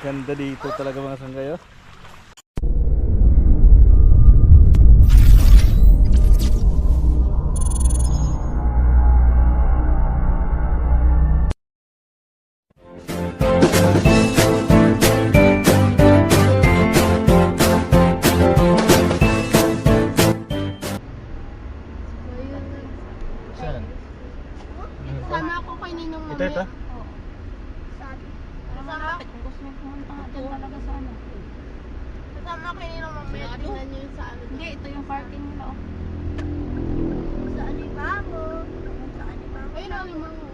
Ganda dito talaga mga sanggayo. Talaga sa ano. kasama ako kay Ninong mamaya. Tingnan niyo yung sa ano. Hindi, ito yung parking nila. Oh. Sa Alibamo. Sa Alibamo. Ayun ang Alibamo.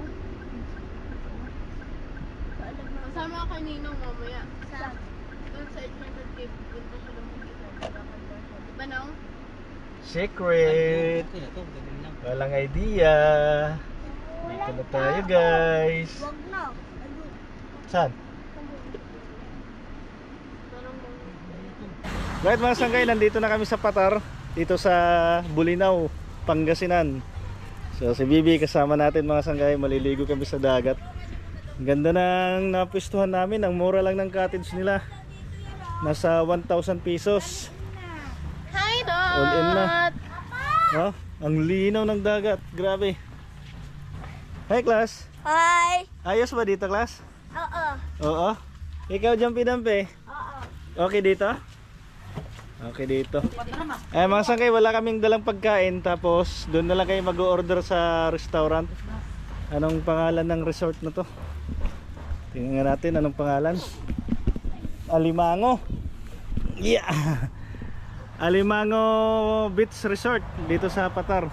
Kasama ako kay Ninong mamaya. Sa? Doon sa Enchanted Cave. Punta siya ng mag-isa. Di ba Nong? Secret! Walang idea. Dito na tayo guys. Na. Saan? Right mga sanggay, nandito na kami sa Patar. Dito sa Bulinaw, Pangasinan. So si Bibi kasama natin mga sanggay, maliligo kami sa dagat. Ganda ng napistuhan namin, ang mura lang ng cottage nila. Nasa 1,000 pesos. Hi, Dot! All in na. Oh, ang linaw ng dagat, grabe. Hi class, Hi! ayos ba dito class? Oo. Oo. Ikaw Jumpy Dampi? Oo. Okay dito? Okay dito. Eh mga sangkay, wala kaming dalang pagkain tapos doon na lang kayo mag-order sa restaurant. Anong pangalan ng resort na to? Tingnan natin anong pangalan. Alimango. Yeah. Alimango Beach Resort dito sa Patar.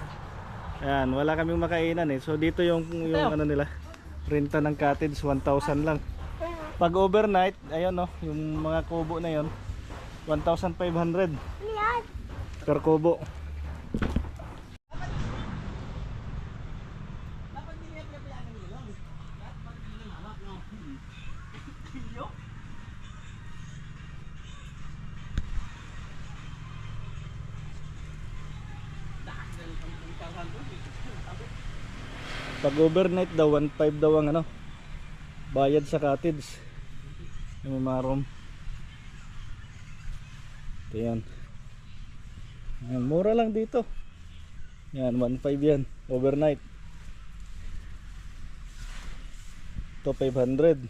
Ayan, wala kaming makainan eh. So dito yung yung ano nila, renta ng cottage 1,000 lang. Pag overnight, ayun no, yung mga kubo na yon 1,500 per kubo. Pag overnight daw, 1.5 daw ang ano, bayad sa cottage. Yung mga Ito yan. Yan, mura lang dito. Yan, 1.5 yan. Overnight. Ito 500.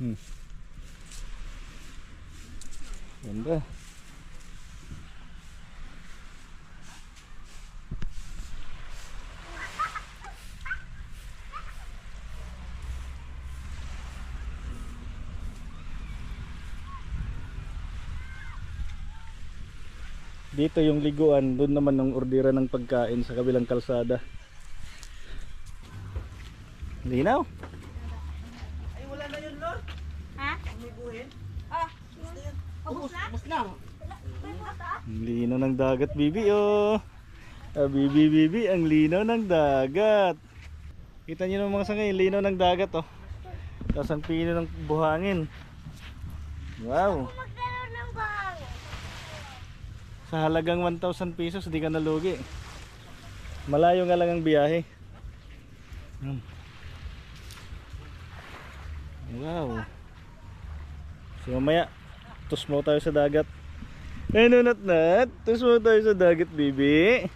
Hmm. Ganda. Dito yung liguan, doon naman ang ordera ng pagkain sa kabilang kalsada. Linaw? Ha? Ah. Ubus na? Ubus na. Ang linaw ng dagat, bibi oh. Ah, bibi, bibi, ang linaw ng dagat. Kita niyo ng mga sangay, linaw ng dagat oh. Tapos ang pino ng buhangin. Wow. Sa halagang 1,000 pesos, di ka nalugi. Malayo nga lang ang biyahe. Hmm. Wow. So mamaya, tusmo tayo sa dagat. Eh, nunat nat, tusmo tayo sa dagat, bibi.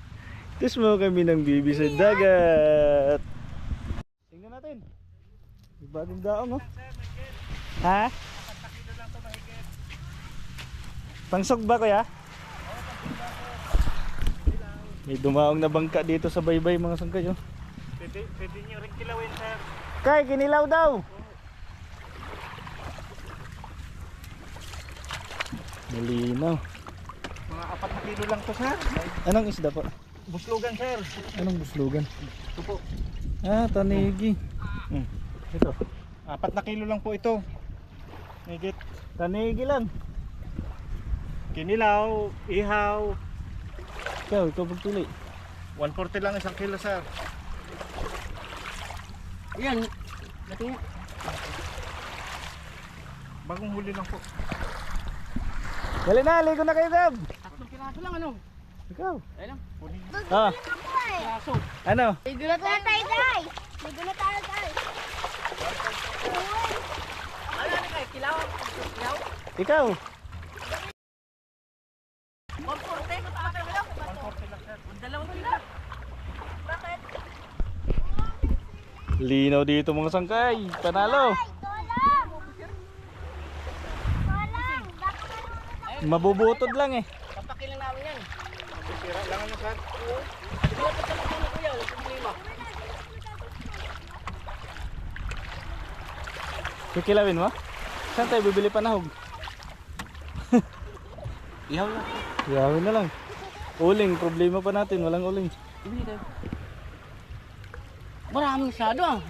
Tusmo kami ng bibi sa dagat. Tingnan natin. May bagong daong, oh. Ha? Pangsok ba, kuya? May dumaong na bangka dito sa baybay mga sangkay oh. Pwede, pwede nyo rin kilawin sir. Kay, kinilaw daw. Malinaw. Mga apat na kilo lang to sir. Anong isda po? Buslugan sir. Anong buslugan? Ito po. Ah, tanigi. Hmm. Ito. Apat na kilo lang po ito. Higit. Tanigi lang. Kinilaw, ihaw. Ikaw, ikaw magpili. 140 lang isang kilo sir. Yan. Laki nga. Bagong huli lang po. Dali na, ligo na kayo, Gab. Tatlong piraso lang ano. Ikaw. Ayun lang. Huli. Ah, Piraso. ano? Ligo na tayo, tayo, tayo. Ligo na tayo, tayo. eh. Kilaw. Kilaw. Ikaw. Komporte. Bakit wala? Dalawang kilo. Bakit? Linaw dito mga sangkay. Panalo. Mabubutod lang eh. Kapakilang namin yan. Sira lang ano sir. Sa mga kuya. Walang problema. Kikilawin mo? Saan tayo bibili panahog? Ihaw lang. Yawin na lang. Uling, problema pa natin. Walang uling. Maraming sado ah.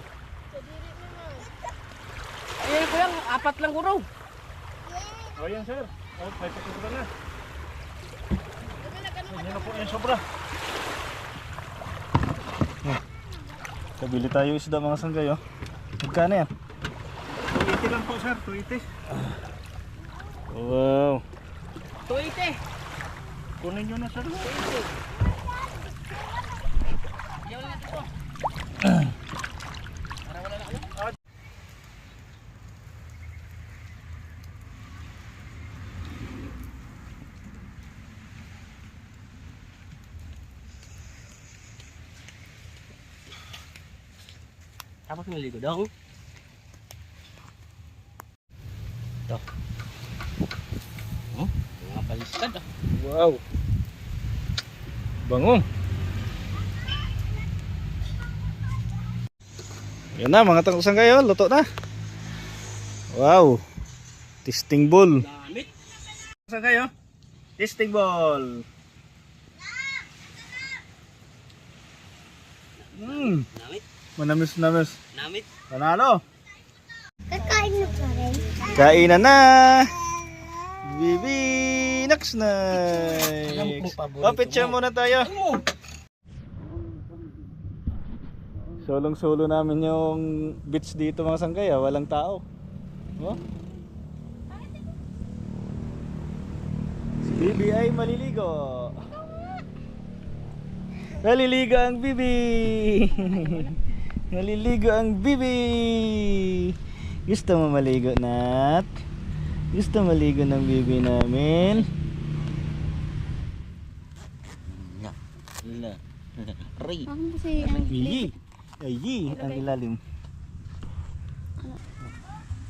Ayan ko lang, apat lang ko raw. O yan sir. Oh, may pagkukulan na. Hindi na po yung sobra. Kabili tayo isda mga sanggay oh. Magkano yan? 280 lang po sir, 280. Wow. Tuwite. Kunin nyo na sir. Ihaw lang ito. Para wala na ano. Tapos niligo dong. Ito. Oh, mga baliskad ah. Wow. Bango. Yan na mga tangkusang kayo, luto na. Wow. Testing ball. Damit. Saan kayo? Testing ball. Hmm, Namit. manamis namis. Namit. Panalo. Kakain na pa rin. Kainan na. Bibi next na. Oh, picture muna tayo. Solong solo namin yung beach dito mga sanggay ah. Walang tao. Oh. Si Bibi ay maliligo. Naliligo ang Bibi. Naliligo ang Bibi. Gusto mo maligo, Nat? Gusto maligo ng Bibi namin? Na. Na. Ray. Ang... Iyi. Iyi, ang ilalim.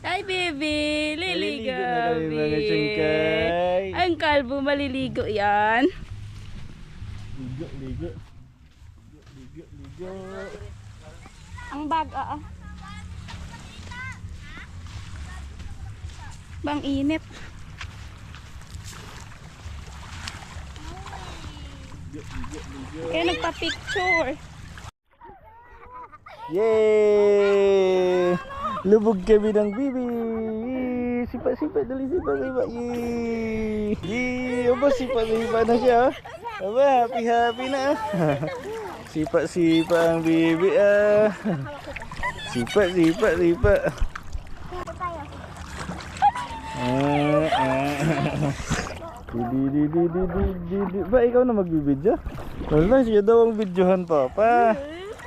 Hi, baby! Liligo, baby. Ang kalbo maliligo yan. Ligo, ligo. Ligo, ligo, ligo. Ang bag, ah. Bang init. Kaya nagpa-picture. Yay! Lubog kami ng bibi! Sipa-sipa, dali sipa-sipa! Yay! Yay! Aba, sipa-sipa na siya! oh. Aba, happy-happy na! Sipa-sipa ang bibi ah! Sipa-sipa, sipa! Ah, ah. Di, di, di, di, di, di, di. Ba, ikaw na magbibidyo? Wala, siya daw ang videohan, Papa.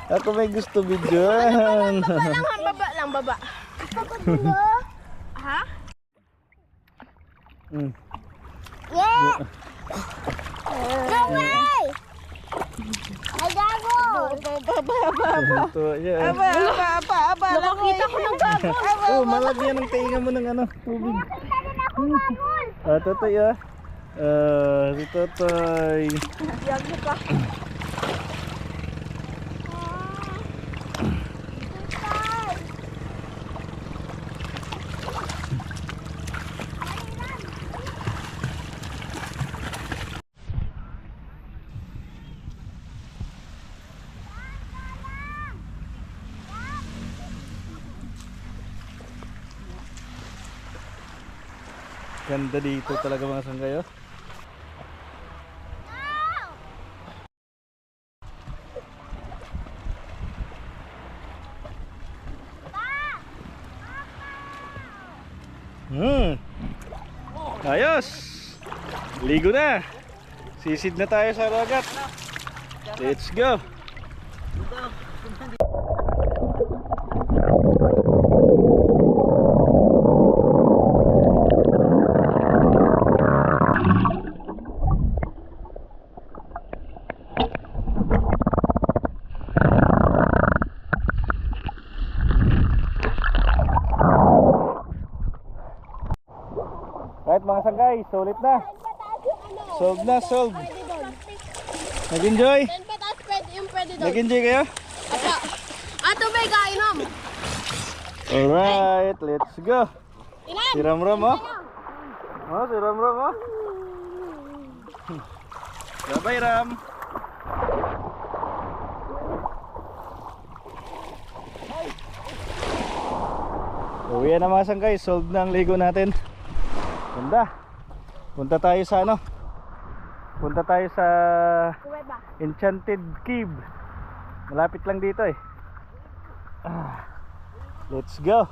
Ako may gusto videohan. baba lang, baba. ha? mm. Yeah! No way! Ay, gago! Ito, yeah. Aba, aba, aba, aba. Nakakita ko ng bago. Oh, malagyan ng tainga mo ng ano, tubig. Ah, totoy ah. Ah, totoy. Yago pa. Ganda dito talaga mga sanggayo. Hmm. Ayos. Ligo na. Sisid na tayo sa dagat. Let's go. Solid na. Solved na, solved. Nag-enjoy? Then pataas pwede yung pwede doon. Nag-enjoy kayo? Apa. Ah, tubig, kainom. Alright, let's go. Ilan? Si Ramram oh. Oh, si Ramram oh. Bye-bye Ram. Uwi na mga sangkay, solved na ang ligo natin. Ganda. Punta tayo sa ano? Punta tayo sa. Enchanted Cave. Malapit lang dito eh. Ah, let's go.